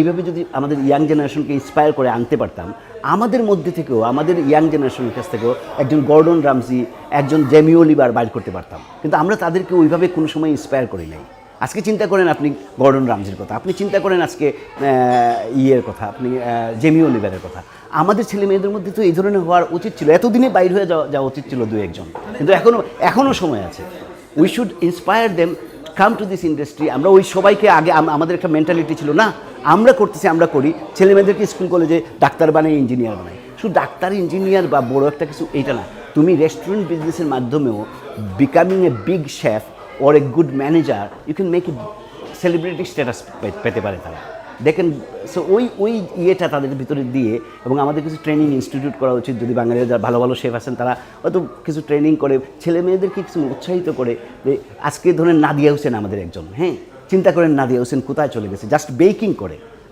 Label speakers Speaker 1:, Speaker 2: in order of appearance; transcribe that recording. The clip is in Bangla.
Speaker 1: এইভাবে যদি আমাদের ইয়াং জেনারেশনকে ইন্সপায়ার করে আনতে পারতাম, আমাদের মধ্যে থেকেও, আমাদের ইয়াং জেনারেশনের কাছ থেকেও একজন গর্ডন রামজি, একজন জেমিও লিবার বাইর করতে পারতাম। কিন্তু আমরা তাদেরকে ওইভাবে কোনো সময় ইন্সপায়ার করি নাই। আজকে চিন্তা করেন আপনি গর্ডন রামজির কথা, আপনি চিন্তা করেন আজকে ইয়ের কথা, আপনি জেমিও লিবারের কথা। আমাদের ছেলে মেয়েদের মধ্যে তো এই ধরনের হওয়ার উচিত ছিল। এতদিনে বাইর হয়ে যাওয়া যাওয়া উচিত ছিল দু একজন। কিন্তু এখনও এখনও সময় আছে। We should inspire them come to this industry আমরা ওই সবাইকে আগে আমাদের একটা মেন্টালিটি ছিল, না, আমরা করতেছি, আমরা করি। ছেলেমেয়েদেরকে স্কুল কলেজে ডাক্তার বানাই ইঞ্জিনিয়ার বানাই। শুধু ডাক্তার ইঞ্জিনিয়ার বা বড় একটা কিছু, এইটা না। তুমি রেস্টুরেন্ট বিজনেসের মাধ্যমেও becoming a big chef or a good manager you can make a celebrity status পেতে পারে তারা। দেখেন সো ওই ওই ইয়েটা তাদের ভিতরে দিয়ে এবং আমাদের কিছু ট্রেনিং ইনস্টিটিউট করা উচিত যদি বাঙালিরা যারা ভালো ভালো শেফ আছেন তারা হয়তো কিছু ট্রেনিং করে ছেলে মেয়েদেরকে কিছু উৎসাহিত করে যে আজকে ধরেন নাদিয়া হোসেন আমাদের একজন হ্যাঁ? চিন্তা করেন নাদিয়া হোসেন কোথায় চলে গেছে? জাস্ট বেকিং করে।